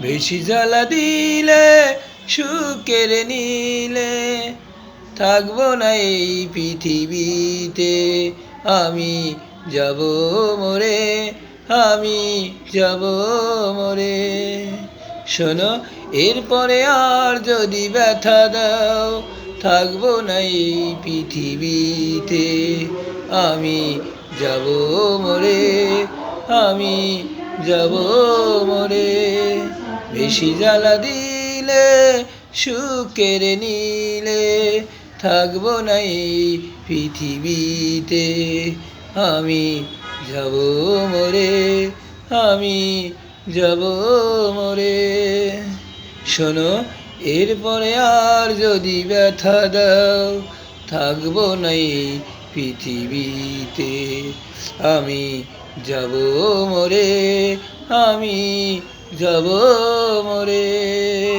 বেশি জ্বালা দিলে, সুখের নীলে। থাকব না এই পৃথিবীতে, আমি যাব মরে, আমি যাব মরে। শোনো, এরপরে আর যদি ব্যথা দাও, থাকব না এই পৃথিবীতে, আমি যাব মরে, আমি যাব মরে। বেশি জ্বালা দিলে, সুখের নীলে থাকব না এই পৃথিবীতে। আমি যাব মরে, আমি যাব মরে। শোনো, এরপরে আর যদি ব্যথা দাও, থাকব না এই পৃথিবীতে। আমি যাব মরে, আমি যাব মরে।